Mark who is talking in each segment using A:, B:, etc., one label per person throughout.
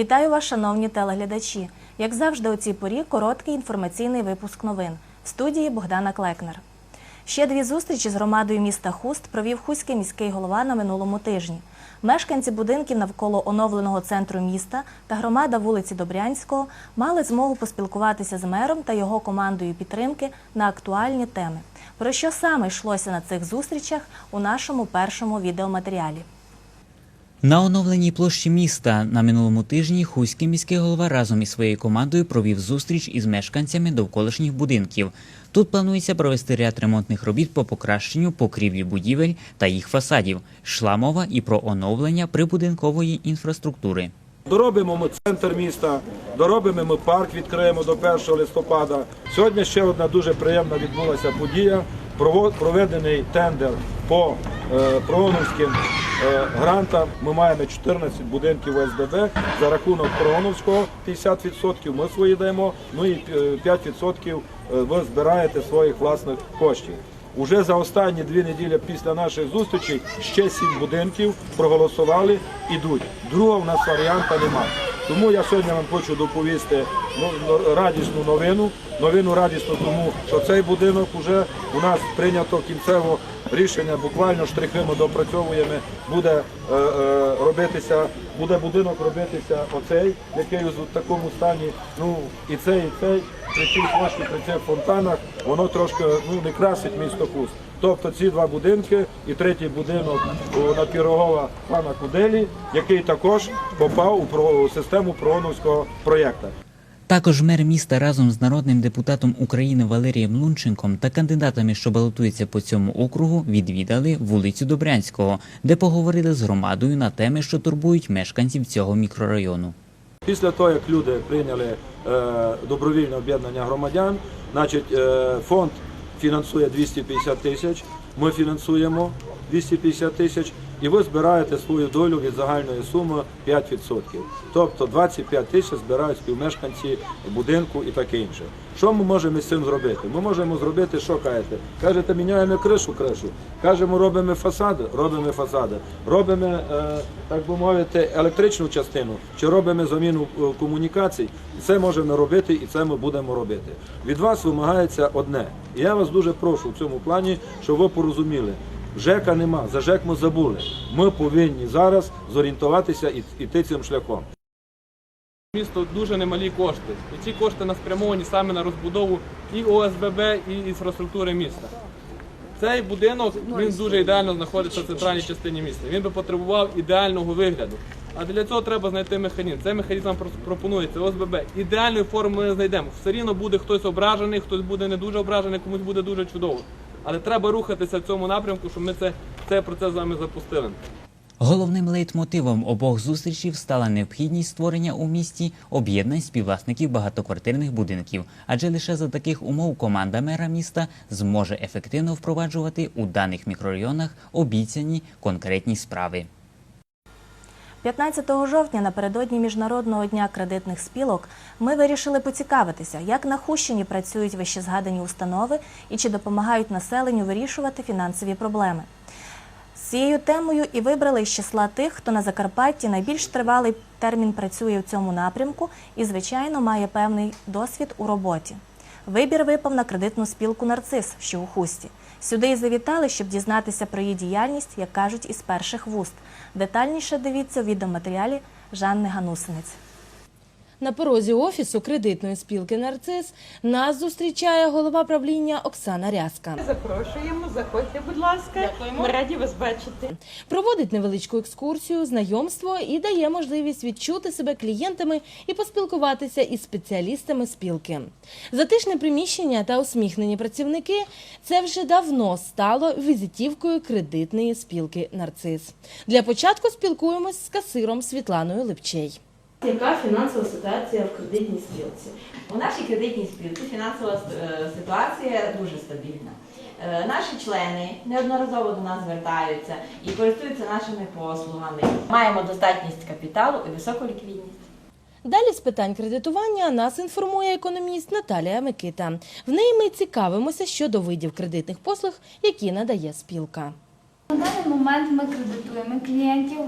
A: Вітаю вас, шановні телеглядачі. Як завжди, у цій порі короткий інформаційний випуск новин в студії Богдана Клекнер. Ще дві зустрічі з громадою міста Хуст провів Хуський міський голова на минулому тижні. Мешканці будинків навколо оновленого центру міста та громада вулиці Добрянського мали змогу поспілкуватися з мером та його командою підтримки на актуальні теми. Про що саме йшлося на цих зустрічах у нашому першому відеоматеріалі.
B: На оновленій площі міста на минулому тижні Хуський міський голова разом із своєю командою провів зустріч із мешканцями довколишніх будинків. Тут планується провести ряд ремонтних робіт по покращенню покрівлі будівель та їх фасадів. Йшла мова і про оновлення прибудинкової інфраструктури.
C: Доробимо ми центр міста, доробимо ми парк, відкриємо до 1 листопада. Сьогодні ще одна дуже приємна відбулася подія. Проведений тендер по е, е. Ми маємо 14 будинків ОСББ. За рахунок прооновського 50% ми свої даємо, ну і е, 5% ви збираєте своїх власних коштів. Уже за останні дві неділі після наших зустрічей ще сім будинків проголосували, ідуть. Другого в нас варіанта немає. Тому я сьогодні вам хочу доповісти ну, радісну новину. Новину радісну, тому що цей будинок вже у нас прийнято кінцево рішення. Буквально штрихи ми допрацьовуємо. Буде е, е, робитися, буде будинок робитися оцей, який у такому стані. Ну і цей, і цей при цій площі, при цих фонтанах, воно трошки ну, не красить місто Хуст. Тобто ці два будинки і третій будинок на Пірогова пана Куделі, який також попав у систему прооновського проєкту.
B: Також мер міста разом з народним депутатом України Валерієм Лунченком та кандидатами, що балотуються по цьому округу, відвідали вулицю Добрянського, де поговорили з громадою на теми, що турбують мешканців цього мікрорайону.
C: Після того, як люди прийняли е, добровільне об'єднання громадян, значить е, фонд фінансує 250 тисяч, ми фінансуємо 250 тисяч, і ви збираєте свою долю від загальної суми 5%. Тобто 25 тисяч збирають співмешканці будинку і таке інше. Що ми можемо з цим зробити? Ми можемо зробити, що кажете? Кажете, міняємо кришу, кришу. Кажемо, робимо фасади, робимо фасади. Робимо, е, так би мовити, електричну частину, чи робимо заміну е, комунікацій. Це можемо робити, і це ми будемо робити. Від вас вимагається одне. І я вас дуже прошу в цьому плані, щоб ви порозуміли. ЖЕКа нема, за ЖЕК ми забули. Ми повинні зараз зорієнтуватися і йти цим шляхом.
D: Місто дуже немалі кошти. І ці кошти нас спрямовані саме на розбудову і ОСББ, і інфраструктури міста. Цей будинок він дуже ідеально знаходиться в центральній частині міста. Він би потребував ідеального вигляду. А для цього треба знайти механізм. Цей механізм пропонується ОСББ. Ідеальної форми ми не знайдемо. Все рівно буде хтось ображений, хтось буде не дуже ображений, комусь буде дуже чудово. Але треба рухатися в цьому напрямку, щоб ми це, цей процес з вами запустили.
B: Головним лейтмотивом обох зустрічів стала необхідність створення у місті об'єднань співвласників багатоквартирних будинків, адже лише за таких умов команда мера міста зможе ефективно впроваджувати у даних мікрорайонах обіцяні конкретні справи.
A: 15 жовтня напередодні Міжнародного дня кредитних спілок ми вирішили поцікавитися, як на Хущині працюють вищезгадані установи і чи допомагають населенню вирішувати фінансові проблеми. З цією темою і вибрали з числа тих, хто на Закарпатті найбільш тривалий термін працює в цьому напрямку і, звичайно, має певний досвід у роботі. Вибір випав на кредитну спілку Нарцис, що у Хусті. Сюди і завітали, щоб дізнатися про її діяльність, як кажуть, із перших вуст. Детальніше дивіться у відеоматеріалі Жанни Ганусинець.
E: На порозі офісу кредитної спілки «Нарцис» нас зустрічає голова правління Оксана Рязка.
F: Запрошуємо, заходьте, будь ласка. Ми раді вас бачити.
E: Проводить невеличку екскурсію, знайомство і дає можливість відчути себе клієнтами і поспілкуватися із спеціалістами спілки. Затишне приміщення та усміхнені працівники це вже давно стало візитівкою кредитної спілки «Нарцис». Для початку спілкуємось з касиром Світланою Липчей. Яка фінансова ситуація в кредитній спілці?
G: У нашій кредитній спілці фінансова е, ситуація дуже стабільна. Е, Наші члени неодноразово до нас звертаються і користуються нашими послугами. Маємо достатність капіталу і високу ліквідність.
E: Далі з питань кредитування нас інформує економіст Наталія Микита. В неї ми цікавимося щодо видів кредитних послуг, які надає спілка.
H: Момент ми кредитуємо клієнтів.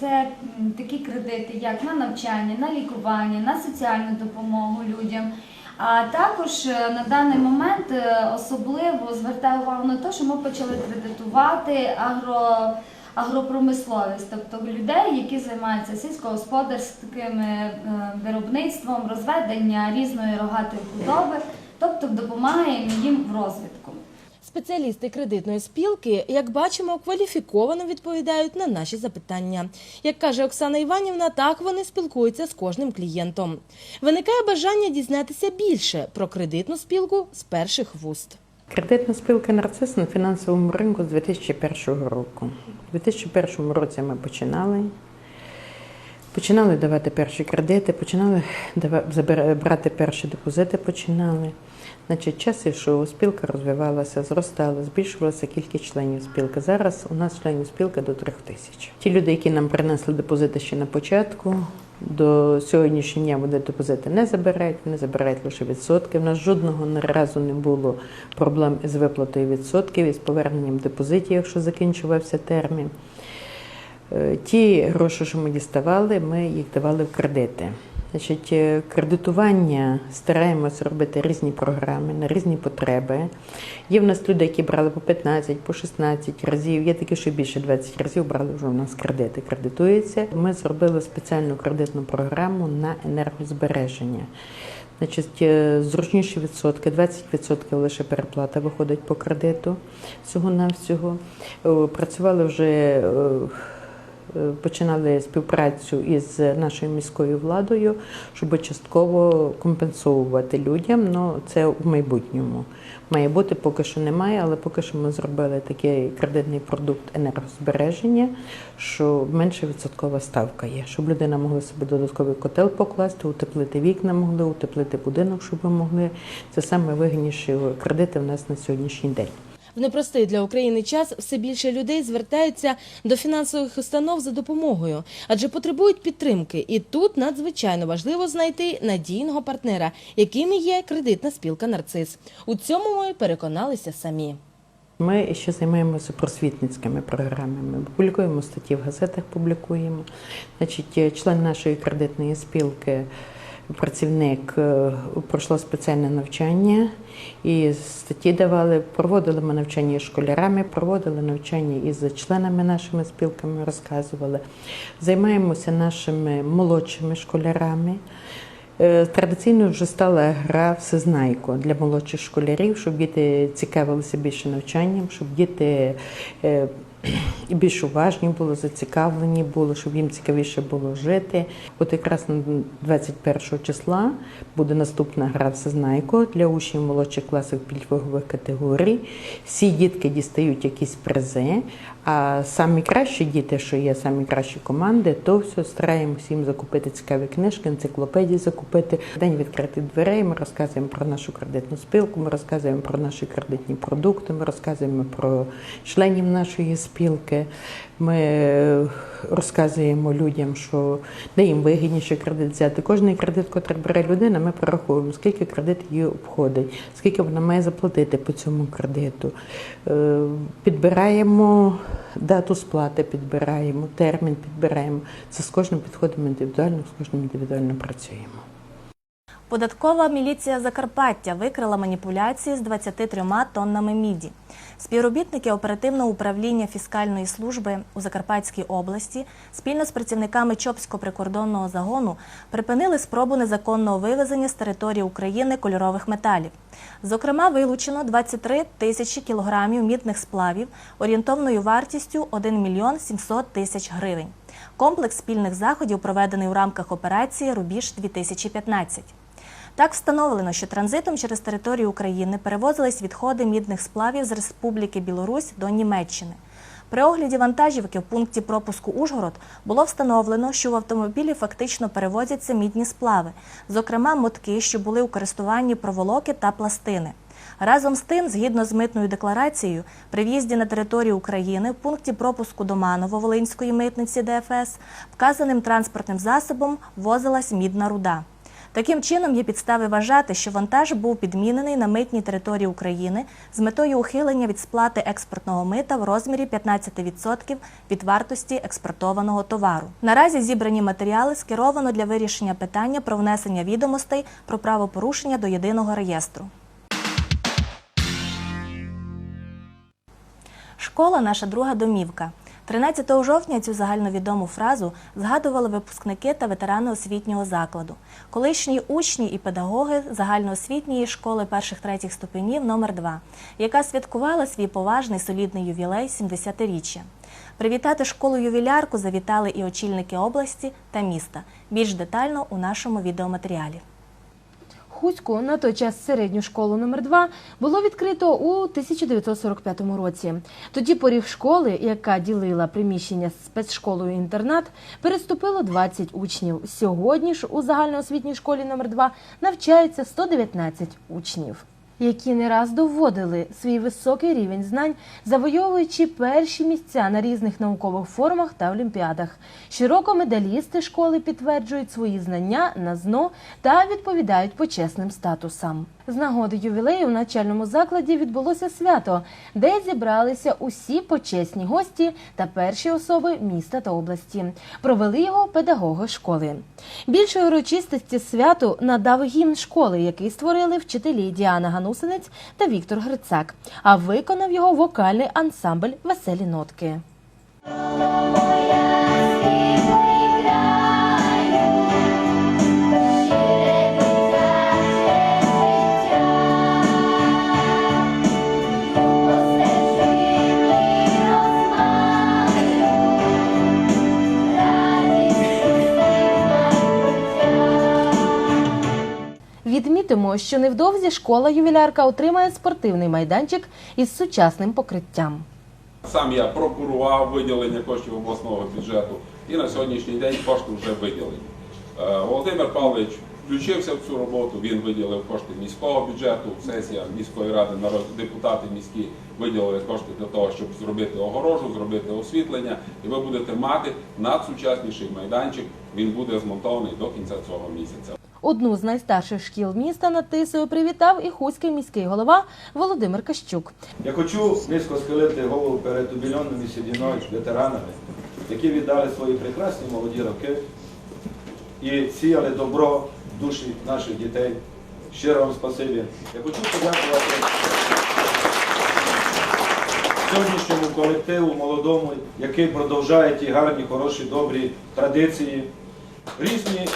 H: Це такі кредити, як на навчання, на лікування, на соціальну допомогу людям. А також е, на даний момент е, особливо звертаю увагу на те, що ми почали кредитувати агро, агропромисловість, тобто людей, які займаються сільськогосподарським е, виробництвом, розведення різної рогатої худоби, тобто допомагаємо їм в розвитку.
E: Спеціалісти кредитної спілки, як бачимо, кваліфіковано відповідають на наші запитання. Як каже Оксана Іванівна, так вони спілкуються з кожним клієнтом. Виникає бажання дізнатися більше про кредитну спілку з перших вуст.
I: Кредитна спілка «Нарцис» на фінансовому ринку з 2001 року. У 2001 році ми починали. Починали давати перші кредити, починали брати перші депозити, починали. Значить, час ішов, спілка розвивалася, зростала, збільшувалася кількість членів спілки. Зараз у нас членів спілки до трьох тисяч. Ті люди, які нам принесли депозити ще на початку, до сьогоднішнього дня вони депозити не забирають, вони забирають лише відсотки. У нас жодного разу не було проблем із виплатою відсотків, із поверненням депозитів, якщо закінчувався термін. Е, Ті гроші, що ми діставали, ми їх давали в кредити. Значить, е, кредитування стараємося робити різні програми на різні потреби. Є в нас люди, які брали по 15, по 16 разів. Є такі, що більше 20 разів брали вже у нас кредити. Кредитуються. Ми зробили спеціальну кредитну програму на енергозбереження. Значить, е, зручніші відсотки, 20% лише переплата виходить по кредиту всього-навсього. Працювали вже. Е, Починали співпрацю із нашою міською владою, щоб частково компенсувати людям. Ну це в майбутньому має бути, поки що немає, але поки що ми зробили такий кредитний продукт енергозбереження, що менша відсоткова ставка є, щоб людина могла собі додатковий котел покласти, утеплити вікна могли, утеплити будинок, щоб могли. Це саме вигідніші кредити в нас на сьогоднішній день.
E: В непростий для України час все більше людей звертаються до фінансових установ за допомогою, адже потребують підтримки. І тут надзвичайно важливо знайти надійного партнера, яким є кредитна спілка Нарцис. У цьому ми переконалися самі.
I: Ми ще займаємося просвітницькими програмами. Публікуємо статті в газетах, публікуємо. Значить, е, член нашої кредитної спілки, працівник, е, пройшло спеціальне навчання і статті давали. Проводили ми навчання із школярами, проводили навчання із членами нашими спілками, розказували. Займаємося нашими молодшими школярами. Е, Традиційно вже стала гра всезнайко для молодших школярів, щоб діти цікавилися більше навчанням, щоб діти е, більш уважні були, зацікавлені були, щоб їм цікавіше було жити. От якраз на 21 числа буде наступна гра всезнайко для учнів молодших класів пільгових категорій. Всі дітки дістають якісь призи. А самі кращі діти, що є самі кращі команди, то все стараємося всім закупити цікаві книжки, енциклопедії закупити. День відкритих дверей. Ми розказуємо про нашу кредитну спілку, ми розказуємо про наші кредитні продукти, ми розказуємо про членів нашої спілки. Ми е, розказуємо людям, що де їм вигідніше кредит взяти. Кожний кредит, який бере людина, ми пораховуємо, скільки кредит її обходить, скільки вона має заплатити по цьому кредиту. Е, Підбираємо дату сплати, підбираємо, термін підбираємо. Це з кожним підходимо індивідуально, з кожним індивідуально працюємо.
A: Податкова міліція Закарпаття викрила маніпуляції з 23 тоннами міді. Співробітники оперативного управління фіскальної служби у Закарпатській області спільно з працівниками Чопського прикордонного загону припинили спробу незаконного вивезення з території України кольорових металів. Зокрема, вилучено 23 тисячі кілограмів мідних сплавів орієнтовною вартістю 1 мільйон 700 тисяч гривень. Комплекс спільних заходів проведений у рамках операції Рубіж 2015 так встановлено, що транзитом через територію України перевозились відходи мідних сплавів з Республіки Білорусь до Німеччини. При огляді вантажівки в пункті пропуску Ужгород було встановлено, що в автомобілі фактично перевозяться мідні сплави, зокрема мотки, що були у користуванні проволоки та пластини. Разом з тим, згідно з митною декларацією, при в'їзді на територію України в пункті пропуску до Маново-Волинської митниці ДФС вказаним транспортним засобом ввозилась мідна руда. Таким чином, є підстави вважати, що вантаж був підмінений на митній території України з метою ухилення від сплати експортного мита в розмірі 15% від вартості експортованого товару. Наразі зібрані матеріали скеровано для вирішення питання про внесення відомостей про правопорушення до єдиного реєстру. Школа наша друга домівка. 13 жовтня цю загальновідому фразу згадували випускники та ветерани освітнього закладу, колишні учні і педагоги загальноосвітньої школи перших третіх ступенів номер 2 яка святкувала свій поважний солідний ювілей 70-річчя. Привітати школу ювілярку завітали і очільники області та міста. Більш детально у нашому відеоматеріалі.
E: Хуську на той час середню школу номер 2 було відкрито у 1945 році. Тоді поріг школи, яка ділила приміщення з спецшколою інтернат, переступило 20 учнів. Сьогодні ж у загальноосвітній школі номер 2 навчається 119 учнів. Які не раз доводили свій високий рівень знань, завойовуючи перші місця на різних наукових форумах та олімпіадах. Щороку медалісти школи підтверджують свої знання на ЗНО та відповідають почесним статусам. З нагоди ювілею в навчальному закладі відбулося свято, де зібралися усі почесні гості та перші особи міста та області. Провели його педагоги школи. Більшої урочистості святу надав гімн школи, який створили вчителі Діана Ганусинець та Віктор Грицак. А виконав його вокальний ансамбль Веселі нотки. Відмітимо, що невдовзі школа ювілярка отримає спортивний майданчик із сучасним покриттям.
J: Сам я прокурував виділення коштів обласного бюджету і на сьогоднішній день кошти вже виділені. Е, Володимир Павлович включився в цю роботу, він виділив кошти міського бюджету, сесія міської ради, депутати міські виділили кошти для того, щоб зробити огорожу, зробити освітлення, і ви будете мати надсучасніший майданчик, він буде змонтований до кінця цього місяця.
E: Одну з найстарших шкіл міста над Тисою привітав і хуський міський голова Володимир Кащук.
C: Я хочу низько схилити голову перед убільонними сідіною ветеранами, які віддали свої прекрасні молоді роки і сіяли добро душі наших дітей. Щиро вам спасибі. Я хочу подякувати сьогоднішньому колективу молодому, який продовжує ті гарні, хороші, добрі традиції. Різні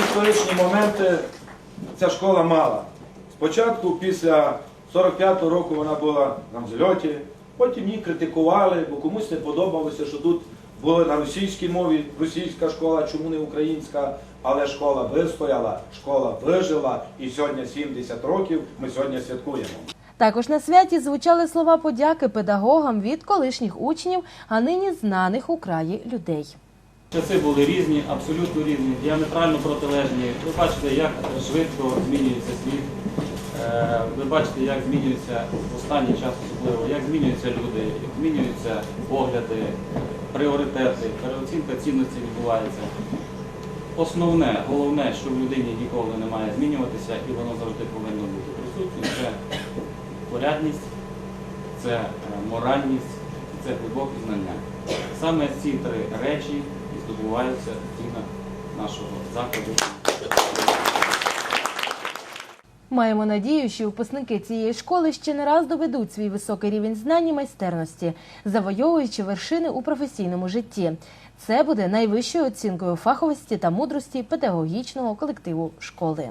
C: історичні моменти ця школа мала. Спочатку, після 45-го року вона була на взльоті, потім її критикували, бо комусь не подобалося, що тут була на російській мові російська школа, чому не українська, але школа вистояла, школа вижила, і сьогодні 70 років ми сьогодні святкуємо.
E: Також на святі звучали слова подяки педагогам від колишніх учнів, а нині знаних у краї людей.
K: Часи були різні, абсолютно різні, діаметрально протилежні. Ви бачите, як швидко змінюється світ. Е, Ви бачите, як змінюється в останній час особливо, як змінюються люди, як змінюються погляди, пріоритети, переоцінка цінностей відбувається. Основне, головне, що в людині ніколи не має змінюватися і воно завжди повинно бути присутнє, це порядність, це е, моральність, це глибокі знання. Саме ці три речі і здобуваються в стінах нашого закладу.
E: Маємо надію, що випускники цієї школи ще не раз доведуть свій високий рівень знань і майстерності, завойовуючи вершини у професійному житті. Це буде найвищою оцінкою фаховості та мудрості педагогічного колективу школи.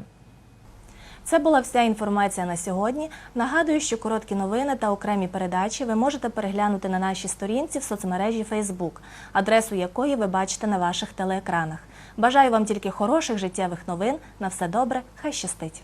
A: Це була вся інформація на сьогодні. Нагадую, що короткі новини та окремі передачі ви можете переглянути на нашій сторінці в соцмережі Facebook, адресу якої ви бачите на ваших телеекранах. Бажаю вам тільки хороших життєвих новин. На все добре, хай щастить!